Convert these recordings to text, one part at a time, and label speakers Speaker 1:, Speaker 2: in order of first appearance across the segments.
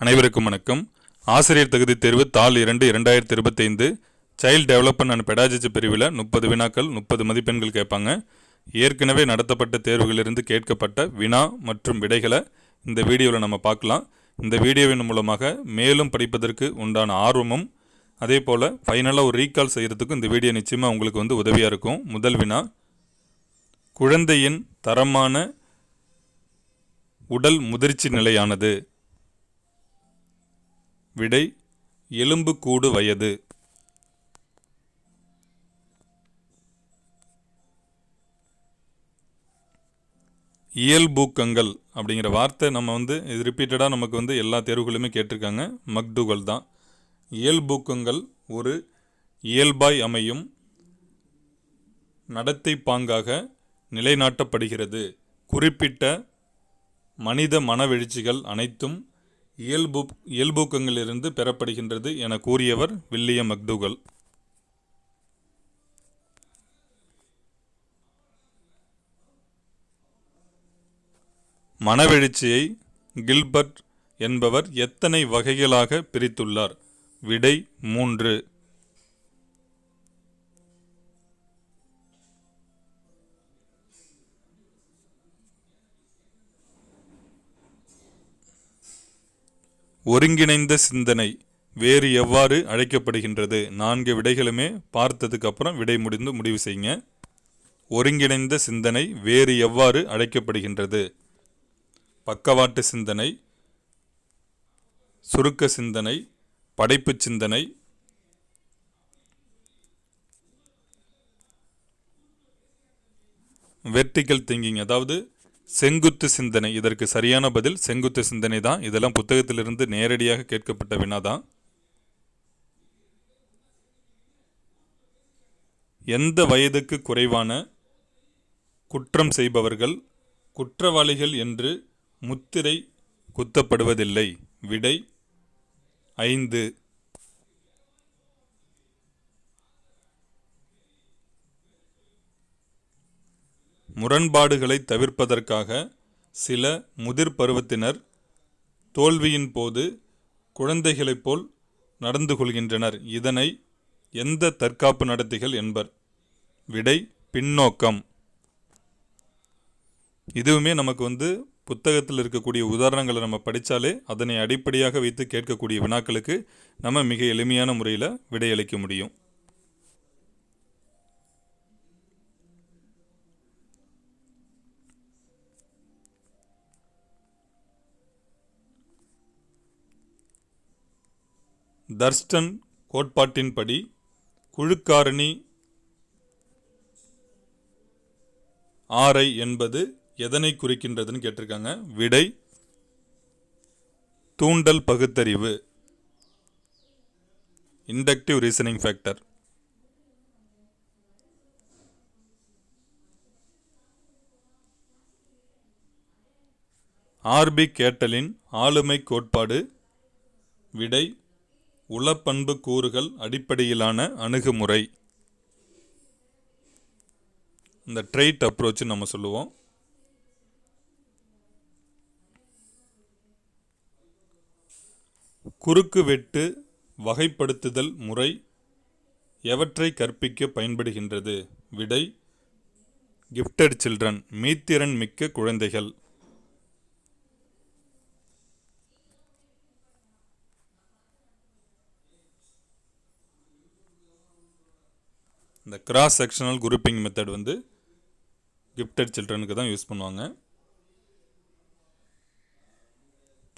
Speaker 1: அனைவருக்கும் வணக்கம். ஆசிரியர் தகுதி தேர்வு தாள் இரண்டு இரண்டாயிரத்தி இருபத்தைந்து சைல்டு டெவலப்மெண்ட் அண்ட் பெடாஜிச்சு பிரிவில் முப்பது வினாக்கள் முப்பது மதிப்பெண்கள் கேட்பாங்க. ஏற்கனவே நடத்தப்பட்ட தேர்வுகளிலிருந்து கேட்கப்பட்ட வினா மற்றும் விடைகளை இந்த வீடியோவில் நம்ம பார்க்கலாம். இந்த வீடியோவின் மூலமாக மேலும் படிப்பதற்கு உண்டான ஆர்வமும் அதே போல் ஃபைனலாக ஒரு ரீகால் செய்கிறதுக்கும் இந்த வீடியோ நிச்சயமாக உங்களுக்கு வந்து உதவியாக இருக்கும். முதல் வினா குழந்தையின் தரமான உடல் முதிர்ச்சி நிலையானது. விடை எலும்புக்கூடு வயது. இயல்பூக்கங்கள் அப்படிங்கிற வார்த்தை நம்ம வந்து இது ரிப்பீட்டடாக நமக்கு வந்து எல்லா தேர்வுகளுமே கேட்டிருக்காங்க. மக்துகள் தான். இயல்பூக்கங்கள் ஒரு இயல்பாய் அமையும் நடத்தை பாங்காக நிலைநாட்டப்படுகிறது. குறிப்பிட்ட மனித மனவெழுச்சிகள் அனைத்தும் இயல்பு இயல்பூக்கங்களிலிருந்து பெறப்படுகின்றது என கூறியவர் வில்லியம் மக்தூகல். மனவெழுச்சியை கில்பர்ட் என்பவர் எத்தனை வகைகளாக பிரித்துள்ளார்? விடை மூன்று. ஒருங்கிணைந்த சிந்தனை வேறு எவ்வாறு அழைக்கப்படுகின்றது? நான்கு விடைகளுமே பார்த்ததுக்கு அப்புறம் விடை முடிந்து முடிவு செய்யுங்க. ஒருங்கிணைந்த சிந்தனை வேறு எவ்வாறு அழைக்கப்படுகின்றது? பக்கவாட்டு சிந்தனை சுருக்க சிந்தனை படைப்பு சிந்தனை வெர்டிக்கல் திங்கிங் அதாவது செங்குத்து சிந்தனை. இதற்கு சரியான பதில் செங்குத்து சிந்தனை தான். இதெல்லாம் புத்தகத்திலிருந்து நேரடியாக கேட்கப்பட்ட வினாதான் எந்த வயதுக்கு குறைவான குற்றம் செய்பவர்கள் குற்றவாளிகள் என்று முத்திரை குத்தப்படுவதில்லை. விடை ஐந்து. முரண்பாடுகளை தவிர்ப்பதற்காக சில முதிர் பருவத்தினர் தோல்வியின் போது குழந்தைகளைப் போல் நடந்து கொள்கின்றனர். இதனை எந்த தற்காப்பு நடத்திகள் என்பர்? விடை பின்னோக்கம். இதுவுமே நமக்கு வந்து புத்தகத்தில் இருக்கக்கூடிய உதாரணங்களை நம்ம படித்தாலே அதனை அடிப்படையாக வைத்து கேட்கக்கூடிய வினாக்களுக்கு நம்ம மிக எளிமையான முறையில் விடையளிக்க முடியும். தர்ஸ்டன் கோட்பாட்டின்படி குழுக்காரணி ஆரை என்பது எதனை குறிக்கின்றதுன்னு கேட்டிருக்காங்க. விடை தூண்டல் பகுத்தறிவு. Inductive reasoning factor. R B கேட்டலின் ஆளுமை கோட்பாடு. விடை உளப்பண்பு கூறுகள் அடிப்படையிலான அணுகுமுறை. இந்த ட்ரெயிட் அப்ரோச்சுன்னு நம்ம சொல்லுவோம். குறுக்கு வெட்டு வகைப்படுத்துதல் முறை எவற்றை கற்பிக்க பயன்படுகின்றது? விடை கிஃப்டட் சில்ட்ரன் மீத்திறன் மிக்க குழந்தைகள். இந்த கிராஸ் செக்ஷனல் குரூப்பிங் மெத்தட் வந்து கிஃப்டட் சில்ட்ரனுக்கு தான் யூஸ் பண்ணுவாங்க.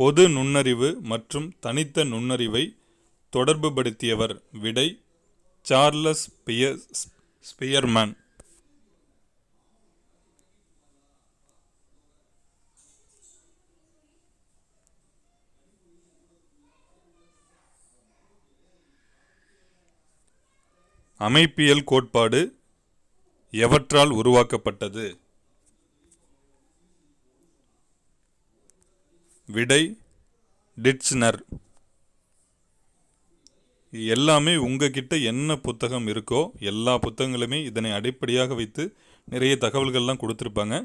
Speaker 1: பொது நுண்ணறிவு மற்றும் தனித்த நுண்ணறிவை தொடர்புபடுத்தியவர் விடை சார்லஸ் பியர் ஸ்பியர்மேன். அமைப்பியல் கோட்பாடு எவற்றால் உருவாக்கப்பட்டது? விடை டிட்ஸ்னர் எல்லாமே உங்ககிட்ட என்ன புத்தகம் இருக்கோ எல்லா புத்தகங்களுமே இதனை அடிப்படையாக வைத்து நிறைய தகவல்கள்லாம் கொடுத்துருப்பாங்க.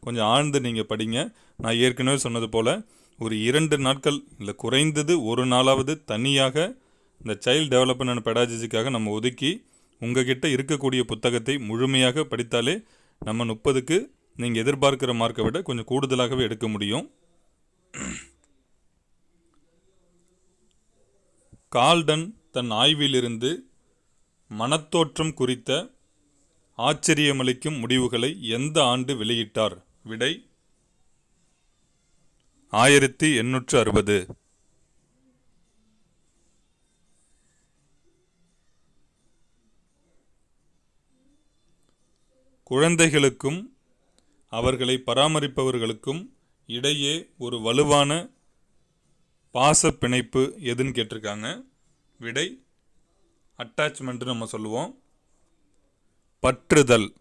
Speaker 1: கொஞ்சம் ஆழ்ந்து நீங்கள் படிங்க. நான் ஏற்கனவே சொன்னது போல் ஒரு இரண்டு நாட்கள் இல்லை குறைந்தது ஒரு நாளாவது தனியாக இந்த சைல்டு டெவலப்மெண்ட் அண்ட் பெடாஜிக்காக நம்ம ஒதுக்கி உங்ககிட்ட இருக்கக்கூடிய புத்தகத்தை முழுமையாக படித்தாலே நம்ம முப்பதுக்கு நீங்கள் எதிர்பார்க்கிற மார்க்கை விட கொஞ்சம் கூடுதலாகவே எடுக்க முடியும். கால்டன் தன் ஆய்விலிருந்து மனத்தோற்றம் குறித்த ஆச்சரியமளிக்கும் முடிவுகளை எந்த ஆண்டு வெளியிட்டார்? விடை ஆயிரத்தி எண்ணூற்று அறுபது. குழந்தைகளுக்கும் அவர்களை பராமரிப்பவர்களுக்கும் இடையே ஒரு வலுவான பாச பிணைப்பு எதுன்னு கேட்டிருக்காங்க. விடை அட்டாச்மெண்ட்டு நம்ம சொல்லுவோம். பற்றுதல்.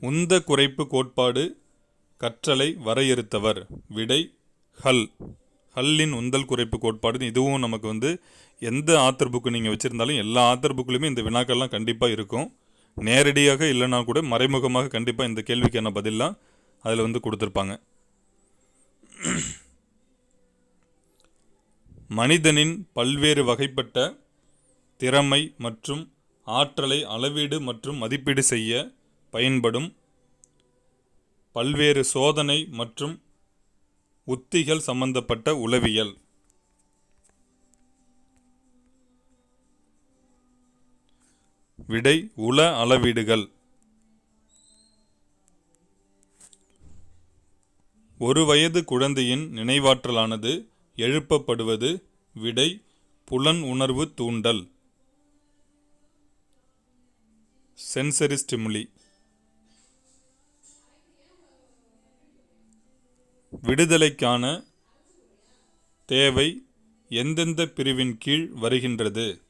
Speaker 1: உந்த குறைப்பு கோட்பாடு கற்றலை வரையறுத்தவர். விடை ஹல். ஹல்லின் உந்தல் குறைப்பு கோட்பாடு இதுவும் நமக்கு வந்து எந்த ஆத்தர் புக்கு நீங்கள் வச்சுருந்தாலும் எல்லா ஆத்தர் புக்லையுமே இந்த வினாக்கள்லாம் கண்டிப்பாக இருக்கும். நேரடியாக இல்லைனா கூட மறைமுகமாக கண்டிப்பாக இந்த கேள்விக்கான பதிலாம் அதில் வந்து கொடுத்துருப்பாங்க. மனிதனின் பல்வேறு வகைப்பட்ட திறமை மற்றும் ஆற்றலை அளவீடு மற்றும் மதிப்பீடு செய்ய பயன்படும் பல்வேறு சோதனை மற்றும் உத்திகள் சம்பந்தப்பட்ட உளவியல். விடை உள அளவீடுகள். ஒரு வயது குழந்தையின் நினைவாற்றலானது எழுப்பப்படுவது விடை புலன் உணர்வு தூண்டல். சென்சரி ஸ்டிமுலி விடுதலைக்கான தேவை எந்தெந்த பிரிவின் கீழ் வருகின்றது?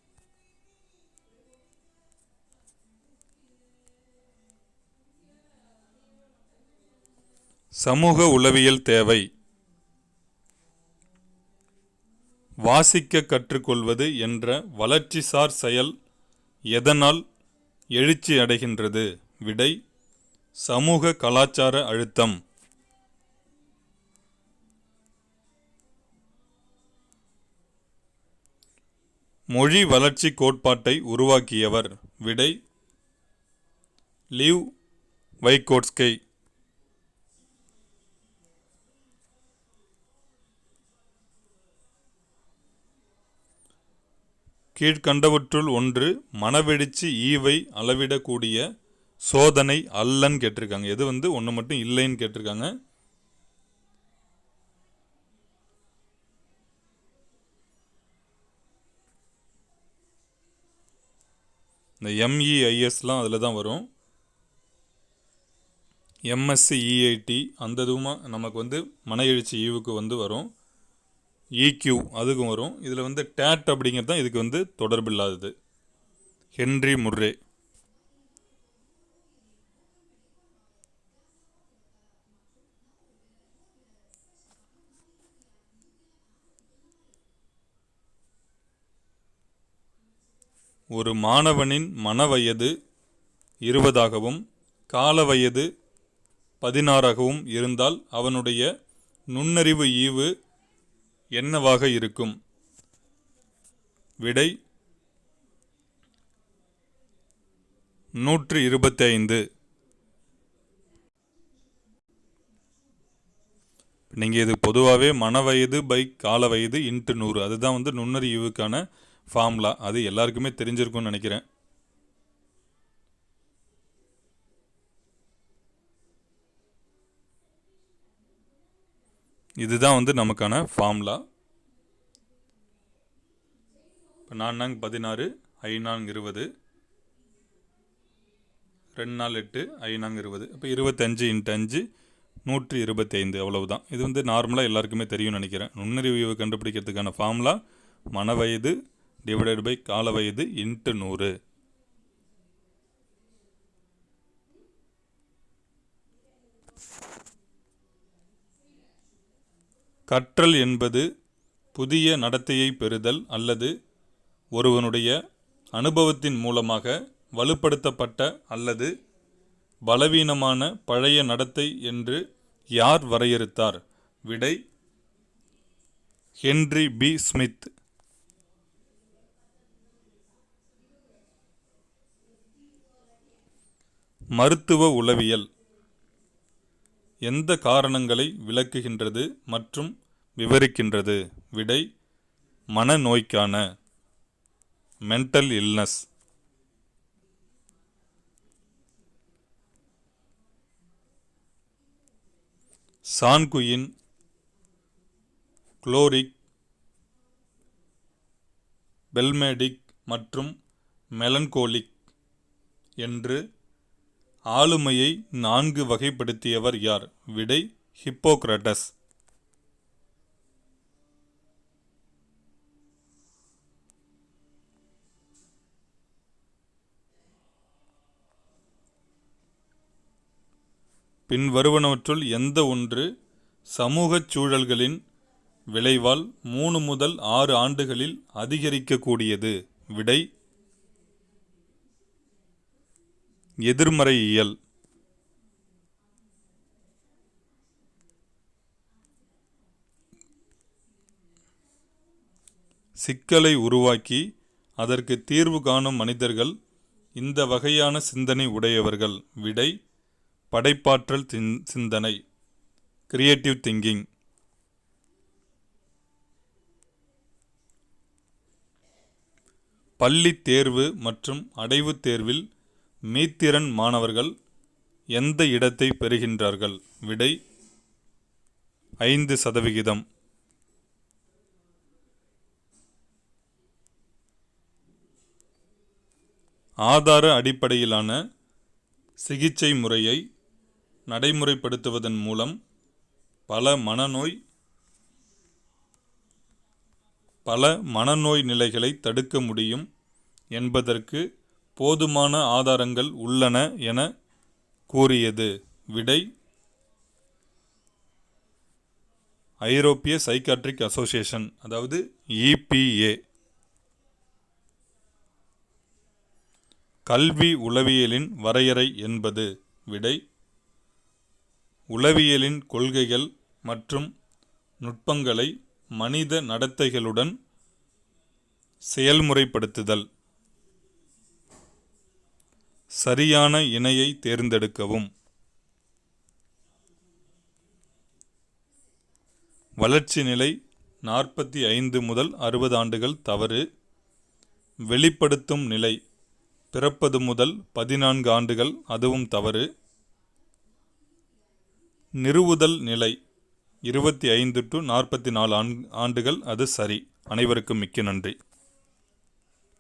Speaker 1: சமூக உளவியல் தேவை. வாசிக்க கற்றுக்கொள்வது என்ற வளர்ச்சிசார் செயல் எதனால் எழுச்சி அடைகின்றது? விடை சமூக கலாச்சார அழுத்தம். மொழி வளர்ச்சி கோட்பாட்டை உருவாக்கியவர். விடை லிவ் வைகோட்ஸ்கை. கீழ்கண்டவற்றுள் ஒன்று மனவெடிச்சு ஈவை அளவிடக்கூடிய சோதனை அல்லன்னு கேட்டிருக்காங்க. எது வந்து ஒன்று மட்டும் இல்லைன்னு கேட்டிருக்காங்க. இந்த எம்இஐஎஸ்லாம் அதில் தான் வரும். எம்எஸ்சி இஐடி அந்த இதுவுமா நமக்கு வந்து மன எழுச்சி ஈவுக்கு வந்து வரும். இக்யூ அதுக்கும் வரும். இதில் வந்து டேட் அப்படிங்கிறது தான் இதுக்கு வந்து தொடர்பு இல்லாதது ஹென்றி முர்ரே. ஒரு மாணவனின் மனவயது இருபதாகவும் கால வயது பதினாறாகவும் இருந்தால் அவனுடைய நுண்ணறிவு ஈவு என்னவாக இருக்கும்? விடை நூற்று இருபத்தி ஐந்து நீங்கள் இது பொதுவாகவே மன வயது பை கால வயது இன்ட்டு நூறு. அதுதான் வந்து நுண்ணறிவுக்கான ஃபார்முலா அது எல்லாருக்குமே தெரிஞ்சிருக்கும்னு நினைக்கிறேன். இதுதான் வந்து நமக்கான ஃபார்முலா. இப்போ நான்காங்க பதினாறு ஐநாங்க இருபது. ரெண்டு நாள் எட்டு ஐநாங்க இருபது. இப்போ இருபத்தஞ்சு இன்ட்டு அஞ்சு நூற்றி இருபத்தைந்து அவ்வளவுதான். இது வந்து நார்மலாக எல்லாருக்குமே தெரியும்னு நினைக்கிறேன். நுண்ணறிவு கண்டுபிடிக்கிறதுக்கான ஃபார்முலா மன வயது டிவைடட் பை கால வயது இன்ட்டு நூறு. கற்றல் என்பது புதிய நடத்தையை பெறுதல் அல்லது ஒருவனுடைய அனுபவத்தின் மூலமாக வலுப்படுத்தப்பட்ட அல்லது பலவீனமான பழைய நடத்தை என்று யார் வரையறுத்தார்? விடை ஹென்றி பி ஸ்மித். மருத்துவ உளவியல். எந்த காரணங்களை விளக்குகின்றது மற்றும் விவரிக்கின்றது? விடை மனநோய்க்கான. Mental illness. Sanguine choleric phlegmatic மற்றும் மெலன்கோலிக் என்று ஆளுமையை நான்கு வகைப்படுத்தியவர் யார்? விடை ஹிப்போக்ரட்டஸ். பின்வருவனவற்றுள் எந்த ஒன்று சமூகச் சூழல்களின் விளைவால் மூணு முதல் ஆறு ஆண்டுகளில் அதிகரிக்கக்கூடியது? விடை எதிர்மறையியல். சிக்கலை உருவாக்கி அதற்கு தீர்வு காணும் மனிதர்கள் இந்த வகையான சிந்தனை உடையவர்கள். விடை படைப்பாற்றல் சிந்தனை. கிரியேட்டிவ் திங்கிங் பள்ளி தேர்வு மற்றும் அடைவு தேர்வில் மீத்திறன் மாணவர்கள் எந்த இடத்தை பெறுகின்றார்கள்? விடை ஐந்து சதவிகிதம். ஆதார அடிப்படையிலான சிகிச்சை முறையை நடைமுறைப்படுத்துவதன் மூலம் பல மனநோய் பல மனநோய் நிலைகளை தடுக்க முடியும் என்பதற்கு போதுமான ஆதாரங்கள் உள்ளன என கூறியது. விடை ஐரோப்பிய சைக்காட்ரிக் அசோசியேஷன் அதாவது இபிஏ கல்வி உளவியலின் வரையறை என்பது. விடை உளவியலின் கொள்கைகள் மற்றும் நுட்பங்களை மனித நடத்தைகளுடன் செயல்முறைப்படுத்துதல். சரியான இணையை தேர்ந்தெடுக்கவும். வளர்ச்சி நிலை நாற்பத்தி ஐந்து முதல் அறுபது ஆண்டுகள் தவறு. வெளிப்படுத்தும் நிலை பிறப்பது முதல் பதினான்கு ஆண்டுகள் அதுவும் தவறு. நிறுவுதல் நிலை இருபத்தி ஐந்து டு நாற்பத்தி நாலு ஆண்டுகள் அது சரி. அனைவருக்கும் மிக்க நன்றி.